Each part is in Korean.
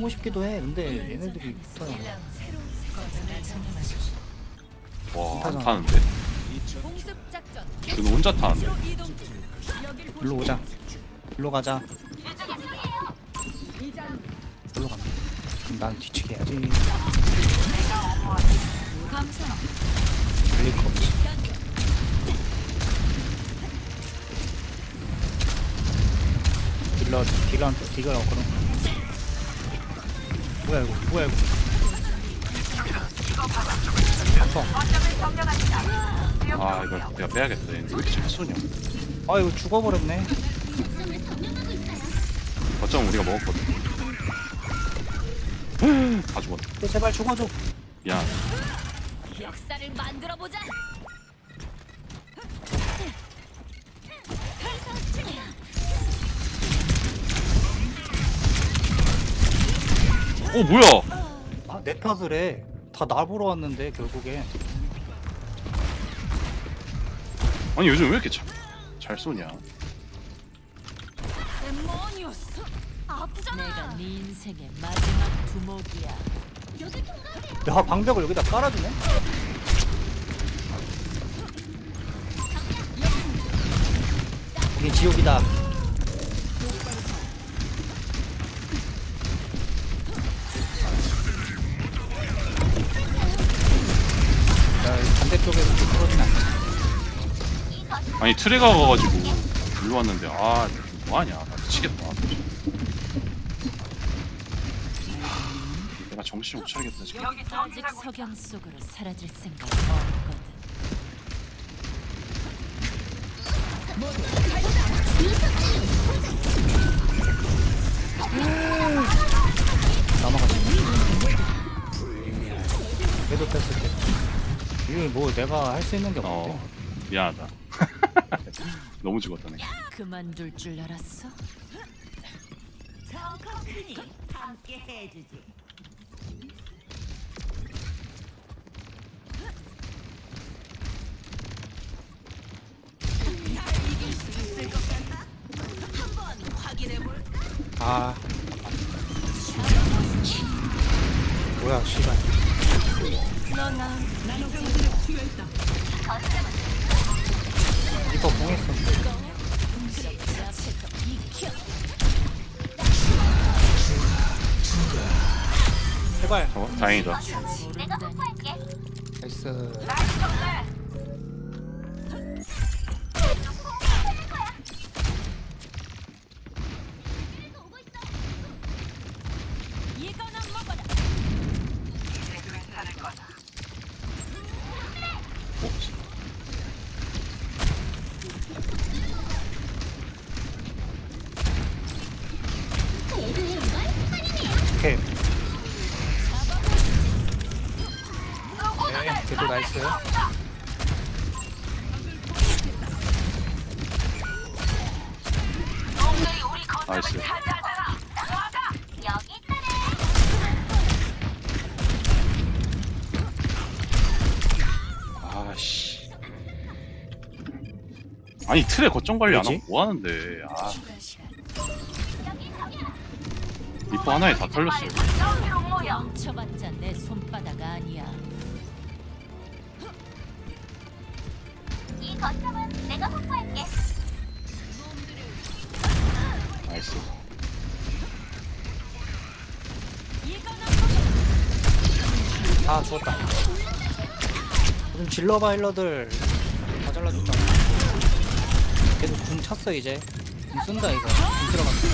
하고 싶기도 해. 근데 얘네들이 못하잖아. 와, 안. 타는데? 준 혼자 타는데? 일로 오자. 일로 가자. 일로 간다. 그럼 난 뒤치기 해야지. 없지. 딜러 딜러한테 딜러라고 그럼. 뭐야 이거? 뭐야 이거? 아, 이거 내가 빼야겠다. 얘왜 이렇게 잘 쏘냐? 아 이거 죽어버렸네. 거점 우리가 먹었거든. 다 죽었다. 또 제발 죽어줘. 야, 역사를 만들어 보자. 어 뭐야? 아, 내 탓을 해. 다 나 보러 왔는데 결국에. 아니 요즘 왜 이렇게 잘, 잘 쏘냐? 데모니오스. 아프잖아. 내가 네 인생의 마지막 두목이야. 야 방벽을 여기다 깔아주네. 이게 지옥이다. 아니 트레 가 가가지고 일로 왔는데 아 뭐하냐? 나 미치겠다. 내가 정신 못 차리겠다 지금. 아직 석양 속으로 사라질 생각 없거든. 넘어가지. 그래도 뺐을 때. 이게 뭐 내가 할 수 있는 게 없는데. 어 미안하다. 너무 죽었다네. 그만둘 줄 알았어? 컴퍼니 함께 해주지. 아. 뭐야, 씨발. 내 앞에서 익혀. 제발. 어, 다행이다. 나이스. 아씨. 아니 틀에 거점 관리 안 하고? 뭐 하는데? 아 리퍼 하나에 다 털렸어요. 쳐봤자 내 손바닥 아니야. 이 거점은 내가 확보할게. 아, 죽었다. 좀 질러봐, 힐러들. 다 잘라줬잖아. 걔도 궁 찼어, 이제. 궁 쓴다, 이거. 궁 들어갔어.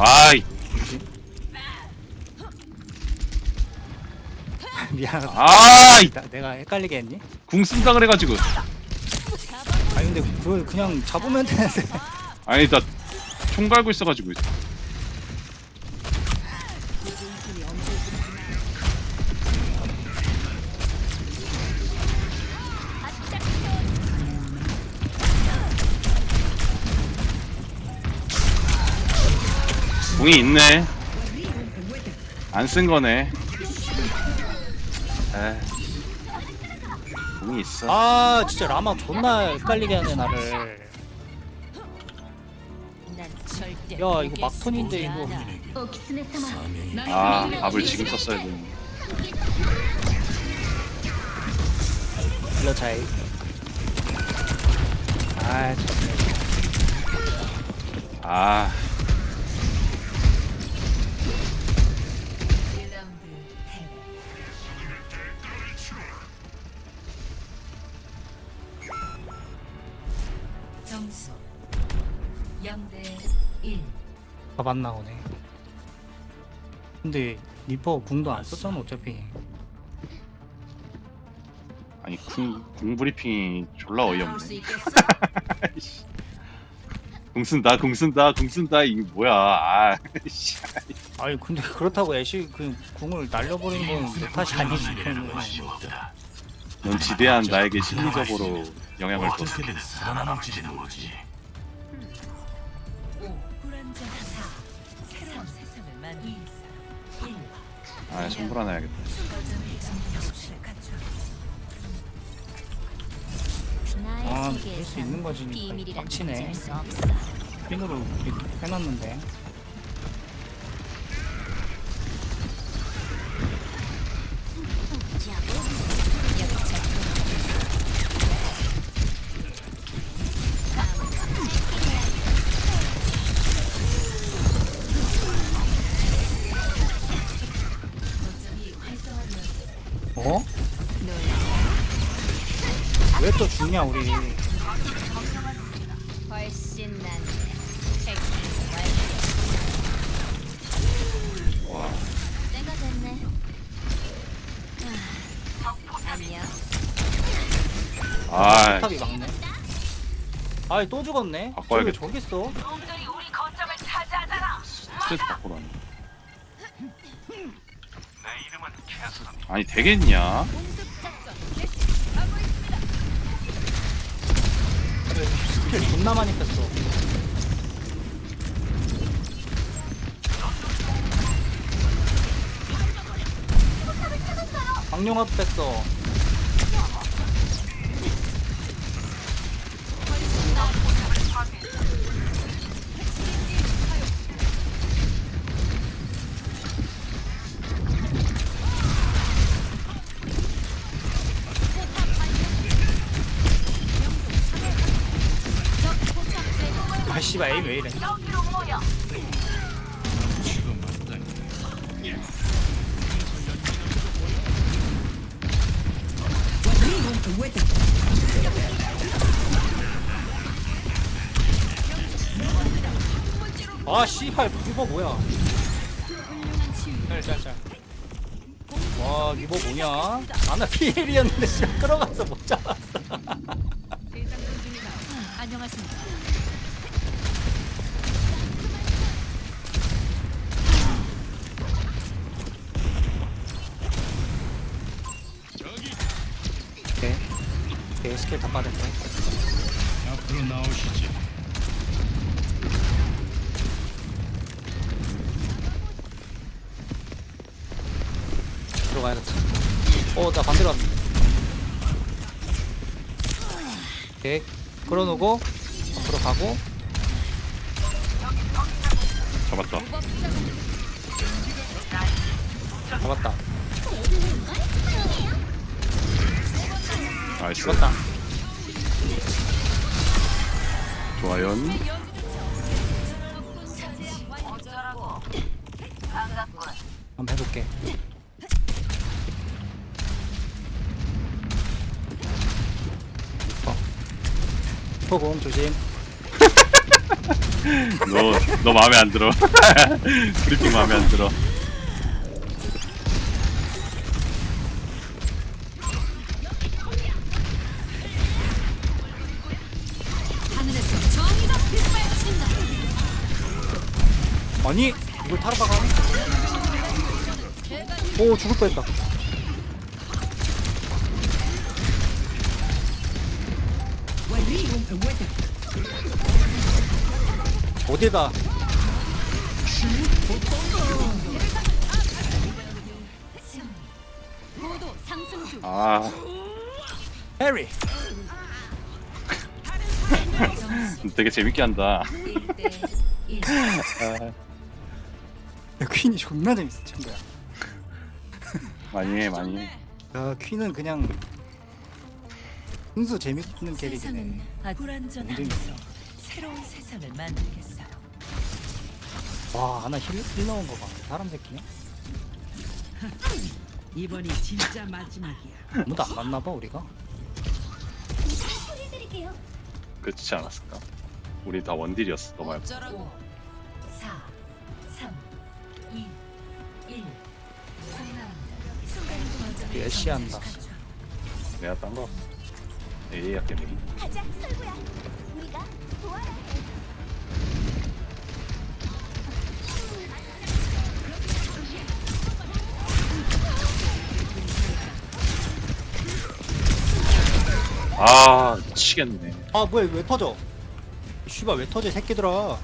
아이. 미안하다. 아이. 나, 내가 헷갈리게 했니? 궁 쓴다 그래가지고. 아니, 근데 그걸 그냥 잡으면 되는데. 아니 나 총 갈고 있어가지고. 궁이 있네. 안 쓴 거네. 에. 궁이 있어. 아, 진짜 라마 존나 헷갈리게 하네, 나를. 난 절대 야, 이거 포기할 막턴인데, 수 이거. 않아. お狐様 아 밥을 지금 썼어야 되는 힐러 차이. 아, 참. 아 밥안 나오네. 근데 리퍼 궁도 안 썼잖아 어차피. 아니 궁, 궁 브리핑이 졸라 어이없네? 궁 쓴다 궁 쓴다 궁 쓴다 이게 뭐야 아 씨. 아니 근데 그렇다고 애쉬 그 궁을 날려버리는 건내 탓이 아니지. 넌 지대한 나에게 심리적으로 영향을 줬어 어떻게든 살아남을지는 모르지. 아 손불 하나 해야겠다 아, 수 있는 거지. 빡치네. 핀으로 이렇게 해놨는데. 또 죽냐 우리? 훨씬 난와 때가 됐네 아, 안녕 아 탑이 막네. 아이 또 죽었네. 바꿔야겠다. 저기 저기 있어. 스트레스 받고 다니 아니 되겠냐 스킬 존나 많이 뺐어. 강룡아도 뺐어. 씨발 에임 왜 이래? 아 씨발 이거 뭐야? 와 이거 뭐냐? 아나 피엘이었는데 씨발 끌어가서 못 잡았어. 스킬 다 빠졌네. 앞으로 나오시지. 들어가야겠다. 어, 나 반대로 왔네. 오케이. 끌어놓고, 앞으로 가고, 잡았다 잡았다. 나이스 죽었다. 좋아요 한번 해볼게. 어. 포공 조심. 너, 너 마음에 안 들어. 브리핑 마음에 안 들어. 아니, 이걸 타러 가네? 오, 죽을 뻔했다. 어디다? 아, 해리. 되게 재밌게 한다. 1대 1. 아, 야, 퀸이 존나 재밌어 친구야 많이 해 많이 해 야 퀸은 그냥 순수 재밌는 캐릭이네 세상은 불완전한 굉장히 서 새로운 세상을 만들겠어요. 와 하나 힐, 힐 넣은 거봐 사람 새끼야? 이번이 진짜 마지막이야. 아무도 안 맞나 봐 우리가? 소리 드릴게요. 그렇지 않았을까? 우리 다 원딜이었어 너 말고 5, 4, 애쉬한다. 내가 딴거 A야 게임이. 가자, 설구야. 우리가 도와야 해. 아 미치겠네. 아 뭐야 왜 터져? 씨발 왜 터져 이 새끼들아.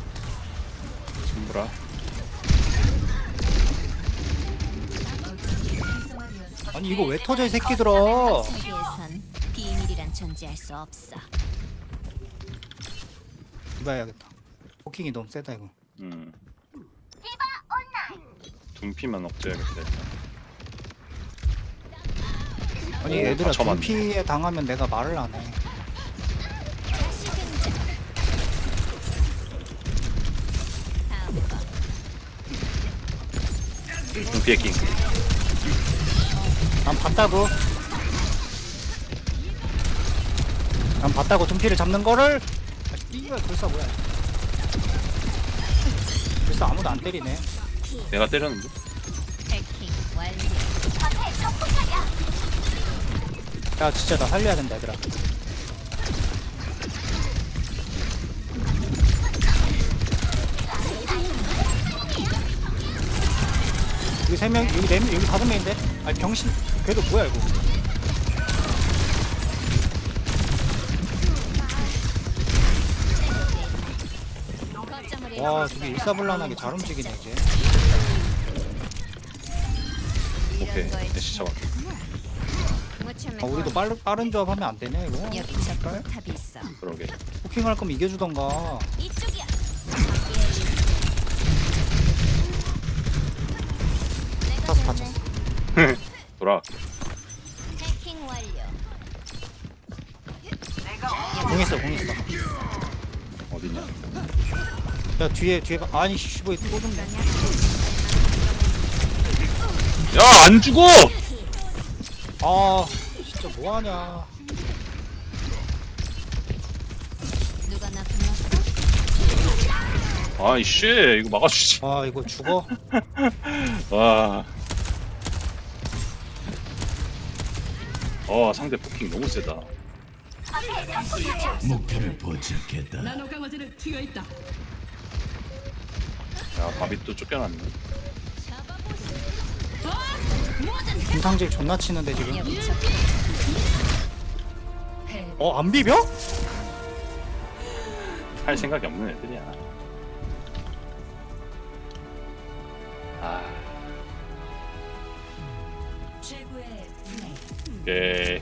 친구라 아니 이거 왜 터져 이 새끼들아? 세계에선 비밀이란 존재할 수 없어. 이거 해야겠다. 포킹이 너무 세다 이거. 음. 둠피만 억제해야겠다 일단. 아니 오, 다 쳐맞네. 눈피에 당하면 내가 말을 안해. 다음 거. 둠피 해킹 난 봤다고. 난 봤다고 눈피를 잡는 거를. 아, 이거 불사 뭐야. 불사 아무도 안 때리네. 내가 때렸는데. 야 진짜 나 살려야 된다 얘들아. 여기 세 명, 여기 네 명, 여기 다섯 명인데? 아니 병신, 그래도 뭐야 이거? 와, 되게 일사불란하게 잘 움직이네 이제. 오케이 애쉬 잡았 아, 우리도 빠른 빠른 조합 하면 안 되네 이거. 여기 저 포탑이 있어. 그러게 포킹 할 거면 이겨주던가. 이쪽이야. 공 있어, 공 있어. 어디냐 야 뒤에 뒤에 봐. 아니 씨뭐 또 좀. 야안 죽어 아 진짜 뭐 하냐. 누가 나 불렀어? 아이씨 이거 막아주지 아 이거 죽어. 와. 어 상대 포킹 너무 세다. 목표를 포착했다. 나노 강화제를 튀어 있다. 야 밥이 또 쫓겨났네. 김상질 존나 치는데 지금. 어 안 비벼? 할 생각이 없는 애들이야. 아. 오케이.